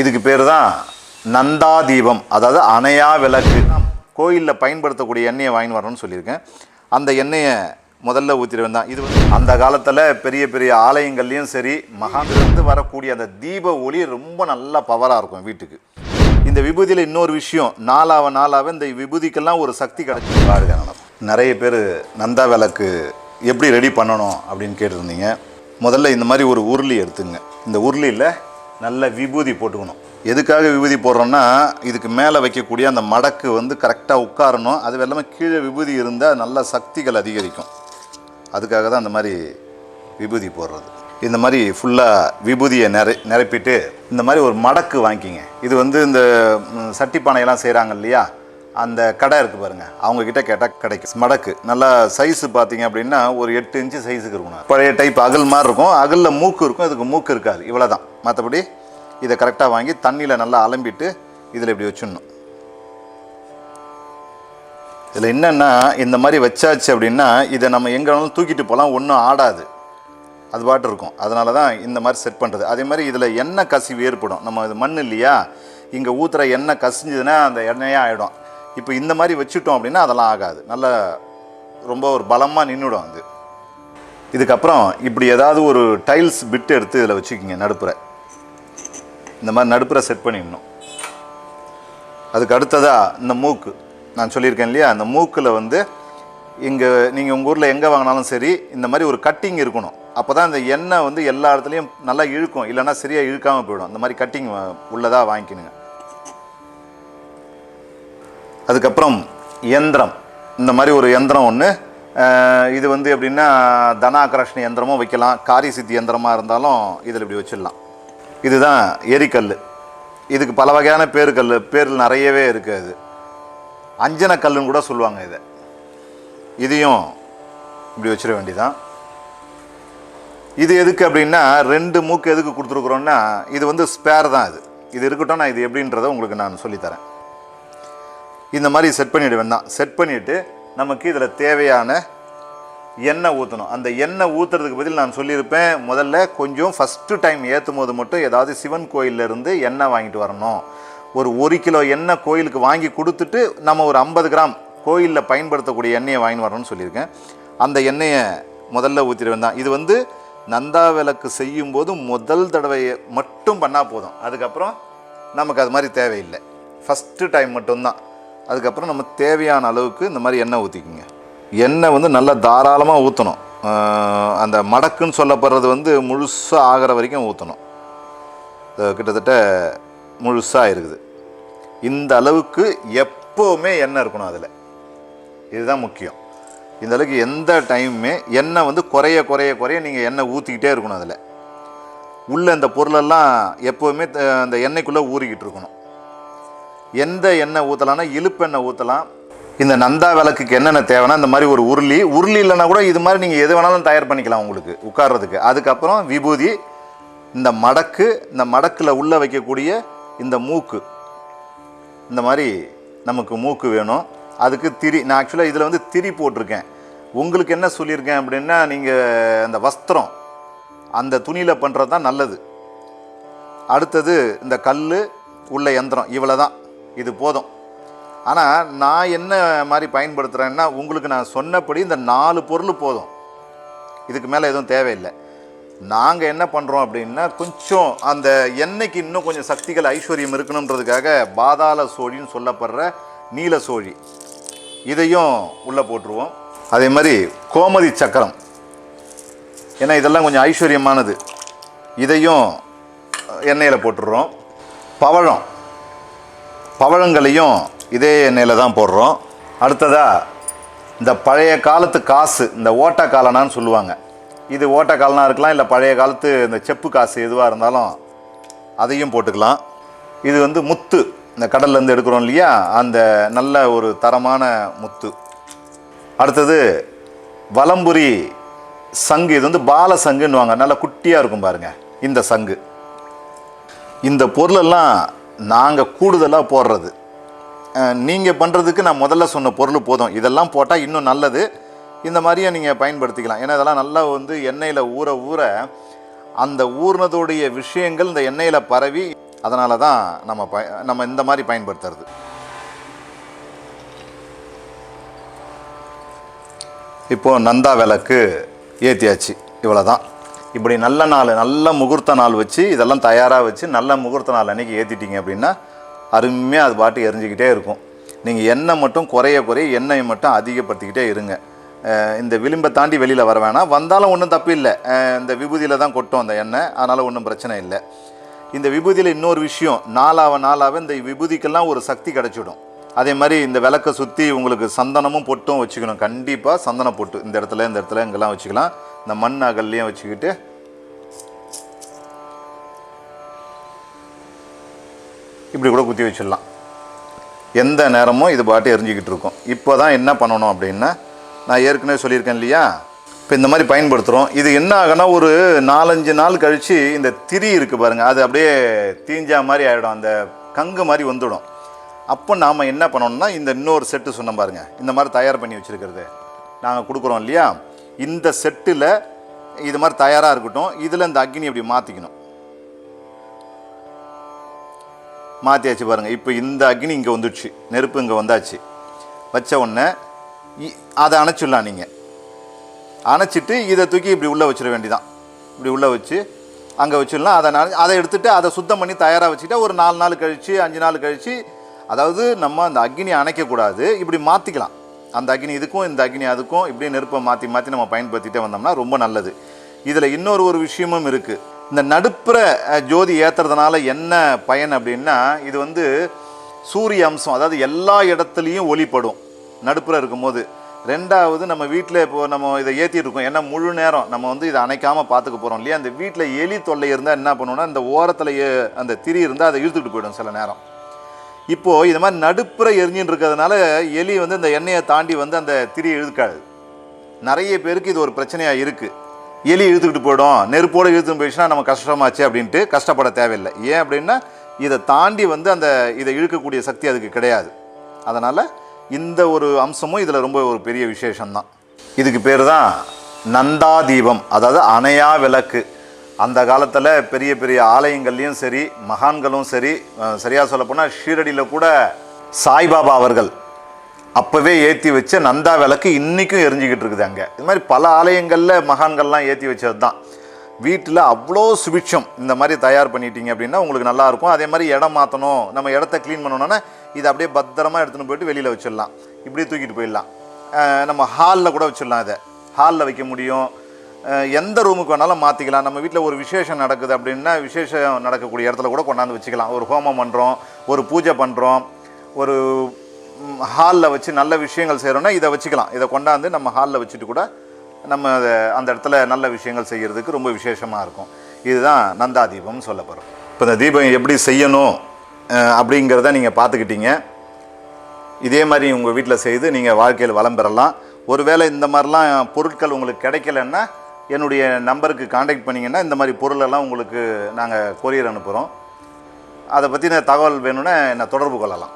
இதுக்கு பேர் தான் நந்தா தீபம் அதாவது அணையா விளக்கு. கோயிலில் பயன்படுத்தக்கூடிய எண்ணெயை வாங்கி வரணும்னு சொல்லியிருக்கேன். அந்த எண்ணெயை முதல்ல ஊற்றிடுவேன் தான். இது வந்து அந்த காலத்தில் பெரிய பெரிய ஆலயங்கள்லேயும் சரி மகாந்திலிருந்து வரக்கூடிய அந்த தீப ஒளி ரொம்ப நல்லா பவராக இருக்கும் வீட்டுக்கு. இந்த விபூதியில் இன்னொரு விஷயம் நாளாவ நாளாக இந்த விபூதிக்கெல்லாம் ஒரு சக்தி கிடைச்சி வாழ்க நிறைய பேர் நந்தா விளக்கு எப்படி ரெடி பண்ணணும் அப்படின்னு கேட்டிருந்தீங்க. முதல்ல இந்த மாதிரி ஒரு உருளி எடுத்துங்க. இந்த உருளியில் நல்ல விபூதி போட்டுக்கணும். எதுக்காக விபூதி போடுறோன்னா இதுக்கு மேலே வைக்கக்கூடிய அந்த மடக்கு வந்து கரெக்டாக உட்காரணும். அது எல்லாமே கீழே விபூதி இருந்தால் நல்ல சக்திகள் அதிகரிக்கும். அதுக்காக தான் அந்த மாதிரி விபூதி போடுறது. இந்த மாதிரி ஃபுல்லாக விபூதியை நிறை நிரப்பிட்டு இந்த மாதிரி ஒரு மடக்கு வாங்கிக்கிங்க. இது வந்து இந்த சட்டி பானையெல்லாம் செய்கிறாங்க இல்லையா? அந்த கடை இருக்குது பாருங்கள் அவங்கக்கிட்ட கேட்டால் கிடைக்கும். மடக்கு. நல்லா சைஸு பார்த்தீங்க அப்படின்னா ஒரு எட்டு இன்ச்சு சைஸுக்கு இருக்கணும். பழைய டைப் அகல் மாதிரி இருக்கும். அகலில் மூக்கு இருக்கும். இதுக்கு மூக்கு இருக்காது. இவ்வளோ தான் மற்றபடி இதை கரெக்டாக வாங்கி தண்ணியில் நல்லா அலம்பிட்டு இதில் இப்படி வச்சிடணும். இதில் என்னென்னா இந்த மாதிரி வச்சாச்சு அப்படின்னா இதை நம்ம எங்கே வேணாலும் தூக்கிட்டு போகலாம் ஒன்றும் ஆடாது. அது பாட்டு இருக்கும். அதனால தான் இந்த மாதிரி செட் பண்ணுறது அதே மாதிரி இதில் எண்ணெய் கசிவு ஏற்படும். நம்ம இது மண் இல்லையா? இங்கே ஊற்றுற எண்ணெய் கசிஞ்சதுன்னா அந்த எண்ணெயாக ஆகிடும் இப்போ இந்த மாதிரி வச்சுட்டோம் அப்படின்னா அதெல்லாம் ஆகாது. நல்ல ரொம்ப ஒரு பலமாக நின்றுடும் அது. இதுக்கப்புறம் இப்படி ஏதாவது ஒரு டைல்ஸ் பிட்டு எடுத்து இதில் வச்சுக்கிங்க நடுப்புற. இந்த மாதிரி நடுப்புற செட் பண்ணிடணும். அதுக்கு அடுத்ததாக இந்த மூக்கு. நான் சொல்லியிருக்கேன் இல்லையா? அந்த மூக்கில் வந்து இங்கே நீங்கள் உங்கள் ஊரில் எங்கே வாங்கினாலும் சரி இந்த மாதிரி ஒரு கட்டிங் இருக்கணும். அப்போ தான் இந்த எண்ணெய் வந்து எல்லா இடத்துலையும் நல்லா இழுக்கும். இல்லைன்னா சரியாக இழுக்காமல் போயிடும். இந்த மாதிரி கட்டிங் உள்ளதாக வாங்கிக்கணுங்க. அதுக்கப்புறம் யந்திரம் இந்த மாதிரி ஒரு யந்திரம் ஒன்று இது வந்து எப்படின்னா தனாகரஷ்ண யந்திரமும் வைக்கலாம். காரி சித்தி யந்திரமாக இருந்தாலும் இதில் இப்படி வச்சிடலாம். இதுதான் எரிக்கல். இதுக்கு பல வகையான பேருக்கல். பேரில் நிறையவே இருக்குது அது. அஞ்சன கல்லுன்னு கூட சொல்லுவாங்க இதை. இதையும் இப்படி வச்சிட வேண்டியதான் இது எதுக்கு அப்படின்னா ரெண்டு மூக்கு எதுக்கு கொடுத்துருக்குறோன்னா இது வந்து ஸ்பேர் தான் இது. இது இருக்கட்டும் நான் இது எப்படின்றத உங்களுக்கு நான் சொல்லித்தரேன். இந்த மாதிரி செட் பண்ணிவிட வேண்டாம் செட் பண்ணிவிட்டு நமக்கு இதில் தேவையான எண்ணெய் ஊற்றணும் அந்த எண்ணெய் ஊற்றுறதுக்கு பதில் நான் சொல்லியிருப்பேன். முதல்ல கொஞ்சம் ஃபஸ்ட்டு டைம் ஏற்றும் போது மட்டும் ஏதாவது சிவன் கோயில்ல இருந்து எண்ணெய் வாங்கிட்டு வரணும். ஒரு ஒரு கிலோ எண்ணெய் கோயிலுக்கு வாங்கி கொடுத்துட்டு நம்ம ஒரு ஐம்பது கிராம் கோயிலில் பயன்படுத்தக்கூடிய எண்ணெயை வாங்கிட்டு வரணும்னு சொல்லியிருக்கேன். அந்த எண்ணெயை முதல்ல ஊற்றிடுவேன் தான் இது வந்து நந்தா விளக்கு செய்யும்போது முதல் தடவையை மட்டும் பண்ணால் போதும். அதுக்கப்புறம் நமக்கு அது மாதிரி தேவையில்லை. ஃபஸ்ட்டு டைம் மட்டும்தான். அதுக்கப்புறம் நம்ம தேவையான அளவுக்கு இந்த மாதிரி எண்ணெய் ஊற்றிக்குங்க எண்ணெய் வந்து நல்லா தாராளமாக ஊற்றணும் அந்த மடக்குன்னு சொல்லப்படுறது வந்து முழுசாக ஆகிற வரைக்கும் ஊற்றணும் கிட்டத்தட்ட முழுசாக இருக்குது. இந்த அளவுக்கு எப்போவுமே எண்ணெய் இருக்கணும் அதில். இதுதான் முக்கியம். இந்த அளவுக்கு எந்த டைமுமே எண்ணெய் வந்து குறைய குறைய குறைய நீங்கள் எண்ணெய் ஊற்றிக்கிட்டே இருக்கணும் அதில். உள்ளே இந்த பொருளெல்லாம் எப்போவுமே த- அந்த எண்ணெய்க்குள்ளே ஊறிக்கிட்டு இருக்கணும். எந்த எண்ணெய் ஊற்றலாம்னா இழுப்பெண்ணெய் ஊற்றலாம் இந்த நந்தா விளக்குக்கு என்னென்ன தேவைன்னா இந்த மாதிரி ஒரு உருளி. உருளி இல்லைன்னா கூட இது மாதிரி நீங்கள் எது வேணாலும் தயார் பண்ணிக்கலாம் உங்களுக்கு உட்கார்றதுக்கு. அதுக்கப்புறம் விபூதி இந்த மடக்கு இந்த மடக்கில் உள்ளே வைக்கக்கூடிய இந்த மூக்கு. இந்த மாதிரி நமக்கு மூக்கு வேணும். அதுக்கு திரி நான் ஆக்சுவலாக இதில் வந்து திரி போட்டிருக்கேன். உங்களுக்கு என்ன சொல்லியிருக்கேன் அப்படின்னா நீங்கள் அந்த வஸ்திரம் அந்த துணியில் பண்ணுறது தான் நல்லது. அடுத்தது இந்த கல் உள்ள யந்திரம் இவ்வளோ தான் இது போதும். ஆனால் நான் என்ன மாதிரி பயன்படுத்துகிறேன்னா உங்களுக்கு நான் சொன்னபடி இந்த நாலு பொருள் போதும். இதுக்கு மேலே எதுவும் தேவையில்லை. நாங்கள் என்ன பண்ணுறோம் அப்படின்னா கொஞ்சம் அந்த எண்ணெய்க்கு இன்னும் கொஞ்சம் சக்திகள் ஐஸ்வர்யம் இருக்கணுன்றதுக்காக பாதாள சோழின்னு சொல்லப்படுற நீல சோழி. இதையும் உள்ளே போட்டுருவோம். அதே மாதிரி கோமதி சக்கரம். ஏன்னா இதெல்லாம் கொஞ்சம் ஐஸ்வர்யமானது. இதையும் எண்ணெயில் போட்டுடுறோம். பவழம். பவழங்களையும் இதே எண்ணெயில் தான் போடுறோம். அடுத்ததாக இந்த பழைய காலத்து காசு இந்த ஓட்ட காலனான்னு சொல்லுவாங்க. இது ஓட்ட காலனாக இருக்கலாம் இல்லை பழைய காலத்து இந்த செப்பு காசு எதுவாக இருந்தாலும் அதையும் போட்டுக்கலாம். இது வந்து முத்து இந்த கடல்லேருந்து எடுக்கிறோம் இல்லையா? அந்த நல்ல ஒரு தரமான முத்து. அடுத்தது வலம்புரி சங்கு. இது வந்து பால சங்குன்னுவாங்க. நல்லா குட்டியாக இருக்கும் பாருங்கள் இந்த சங்கு. இந்த பொருளெல்லாம் நாங்கள் கூடுதலாக போடுறது. நீங்கள் பண்ணுறதுக்கு நான் முதல்ல சொன்ன பொருள் போதும். இதெல்லாம் போட்டால் இன்னும் நல்லது. இந்த மாதிரியே நீங்கள் பயன்படுத்திக்கலாம். ஏன்னா இதெல்லாம் நல்லா வந்து எண்ணெயில் ஊற ஊற அந்த ஊர்னதோடைய விஷயங்கள் இந்த எண்ணெயில் பரவி அதனால தான் நம்ம ப நம்ம இந்த மாதிரி பயன்படுத்துறது. இப்போது நந்தா விளக்கு ஏற்றியாச்சு இவ்வளோ தான் இப்படி நல்ல நாள் நல்ல முகூர்த்த நாள் வச்சு இதெல்லாம் தயாராக வச்சு நல்ல முகூர்த்த நாள் அன்றைக்கி ஏற்றிட்டீங்க அப்படின்னா அருமையாக அது பாட்டு எரிஞ்சிக்கிட்டே இருக்கும். நீங்கள் எண்ணெய் மட்டும் குறைய குறைய எண்ணெயை மட்டும் அதிகப்படுத்திக்கிட்டே இருங்க. இந்த விளிம்பை தாண்டி வெளியில் வர வேணாம். வந்தாலும் ஒன்றும் தப்பு இல்லை. இந்த விபூதியில் தான் கொட்டும் அந்த எண்ணெய். அதனால் ஒன்றும் பிரச்சனை இல்லை. இந்த விபூதியில் இன்னொரு விஷயம் நாளாக நாளாக இந்த விபூதிக்கெல்லாம் ஒரு சக்தி கிடச்சிடும். அதே மாதிரி இந்த விளக்கை சுற்றி உங்களுக்கு சந்தனமும் பொட்டும் வச்சுக்கணும். கண்டிப்பாக சந்தன பொட்டு. இந்த இடத்துல இந்த இடத்துல இங்கெல்லாம் வச்சுக்கலாம். இந்த மண் அகல்லையும் வச்சுக்கிட்டு இப்படி கூட குத்தி வச்சிடலாம். எந்த நேரமும் இது பாட்டு எரிஞ்சிக்கிட்டு இருக்கும். இப்போ தான் என்ன பண்ணணும் அப்படின்னா நான் ஏற்கனவே சொல்லியிருக்கேன் இல்லையா? இப்போ இந்த மாதிரி பயன்படுத்துகிறோம் இது என்ன ஆகுனா ஒரு நாலஞ்சு நாள் கழித்து இந்த திரி இருக்குது பாருங்கள் அது அப்படியே தீஞ்சா மாதிரி ஆகிடும் அந்த கங்கு மாதிரி வந்துடும். அப்போ நாம் என்ன பண்ணணும்னா இந்த இன்னொரு செட்டு சொன்னோம் பாருங்கள் இந்த மாதிரி தயார் பண்ணி வச்சுருக்கிறது. நாங்கள் கொடுக்குறோம் இல்லையா? இந்த செட்டில் இது மாதிரி தயாராக இருக்கட்டும் இதில் இந்த அக்னி இப்படி மாற்றிக்கணும் மாற்றியாச்சு பாருங்கள் இப்போ இந்த அக்னி இங்கே வந்துடுச்சு நெருப்பு இங்கே வந்தாச்சு. வச்ச உடனே இ- அதை அணைச்சிடலாம் நீங்கள் அணைச்சிட்டு இதை தூக்கி இப்படி உள்ளே வச்சிட வேண்டிதான். இப்படி உள்ளே வச்சு அங்கே வச்சிடலாம். அதை நான் அதை எடுத்துட்டு அதை சுத்தம் பண்ணி தயாராக வச்சுக்கிட்டா ஒரு நாலு நாள் கழித்து அஞ்சு நாள் கழித்து அதாவது நம்ம அந்த அக்னி அணைக்கக்கூடாது இப்படி மாற்றிக்கலாம் அந்த அக்னி இதுக்கும் இந்த அக்னி அதுக்கும் இப்படி நெருப்பை மாற்றி மாற்றி நம்ம பயன்படுத்திகிட்டே வந்தோம்னா ரொம்ப நல்லது. இதில் இன்னொரு ஒரு விஷயமும் இருக்குது இந்த நடுப்புற ஜோதி ஏற்றுறதுனால என்ன பயன் அப்படின்னா இது வந்து சூரிய அம்சம் அதாவது எல்லா இடத்துலையும் ஒளிப்படும். நடுப்புற இருக்கும்போது. ரெண்டாவது நம்ம வீட்டில் இப்போ நம்ம இதை ஏற்றிட்டு இருக்கோம். ஏன்னா முழு நேரம் நம்ம வந்து இதை அணைக்காமல் பார்த்துக்க போகிறோம் இல்லையா? அந்த வீட்டில் எலி தொல்லை இருந்தால் என்ன பண்ணுவோம்னா இந்த ஓரத்தில் அந்த திரி இருந்தால் அதை இழுத்துக்கிட்டு போயிடும் சில நேரம். இப்போது இது மாதிரி நடுப்புற எரிஞ்சின்னு இருக்கிறதுனால எலி வந்து இந்த எண்ணெயை தாண்டி வந்து அந்த திரியை இழுக்காது. நிறைய பேருக்கு இது ஒரு பிரச்சனையாக இருக்குது எலி இழுத்துக்கிட்டு போயிடும். நெருப்போடு இழுத்துட்டு போயிடுச்சுன்னா நம்ம கஷ்டமாச்சு அப்படின்ட்டு கஷ்டப்பட தேவையில்லை. ஏன் அப்படின்னா இதை தாண்டி வந்து அந்த இதை இழுக்கக்கூடிய சக்தி அதுக்கு கிடையாது. அதனால் இந்த ஒரு அம்சமும் இதில் ரொம்ப ஒரு பெரிய விசேஷம்தான். இதுக்கு பேர் தான் நந்தாதீபம் அதாவது அணையா விளக்கு. அந்த காலத்தில் பெரிய பெரிய ஆலயங்கள்லேயும் சரி மகான்களும் சரி சரியாக சொல்லப்போனால் ஷீரடியில் கூட சாய்பாபா அவர்கள் அப்போவே ஏற்றி வச்ச நந்தா விளக்கு இன்றைக்கும் எரிஞ்சிக்கிட்டு இருக்குது அங்கே. இது மாதிரி பல ஆலயங்களில் மகான்கள்லாம் ஏற்றி வச்சது தான் வீட்டில் அவ்வளோ சுபிட்சம் இந்த மாதிரி தயார் பண்ணிட்டீங்க அப்படின்னா உங்களுக்கு நல்லாயிருக்கும் அதே மாதிரி இடம் மாற்றணும் நம்ம இடத்த க்ளீன் பண்ணணும்னா இதை அப்படியே பத்திரமா எடுத்துன்னு போயிட்டு வெளியில் வச்சிடலாம். இப்படியே தூக்கிட்டு போயிடலாம். நம்ம ஹாலில் கூட வச்சிடலாம் இதை. ஹாலில் வைக்க முடியும். எந்த ரூமுக்கு வேணாலும் மாற்றிக்கலாம் நம்ம வீட்டில் ஒரு விசேஷம் நடக்குது அப்படின்னா விசேஷம் நடக்கக்கூடிய இடத்துல கூட கொண்டாந்து வச்சுக்கலாம். ஒரு ஹோமம் பண்ணுறோம் ஒரு பூஜை பண்ணுறோம் ஒரு ஹாலில் வச்சு நல்ல விஷயங்கள் செய்கிறோன்னா இதை வச்சுக்கலாம். இதை கொண்டாந்து நம்ம ஹாலில் வச்சுட்டு கூட நம்ம அதை அந்த இடத்துல நல்ல விஷயங்கள் செய்கிறதுக்கு ரொம்ப விசேஷமாக இருக்கும். இதுதான் நந்தா தீபம்னு சொல்லப்படுறோம் இப்போ இந்த தீபம் எப்படி செய்யணும் அப்படிங்கிறத நீங்கள் பார்த்துக்கிட்டீங்க. இதே மாதிரி உங்கள் வீட்டில் செய்து நீங்கள் வாழ்க்கையில் வளம் பெறலாம். ஒருவேளை இந்த மாதிரிலாம் பொருட்கள் உங்களுக்கு கிடைக்கலன்னா என்னுடைய நம்பருக்கு காண்டாக்ட் பண்ணிங்கன்னா இந்த மாதிரி பொருளெல்லாம் உங்களுக்கு நாங்கள் கொரியர் அனுப்புகிறோம் அதை பற்றின தகவல் வேணும்னா என்னை தொடர்பு கொள்ளலாம்.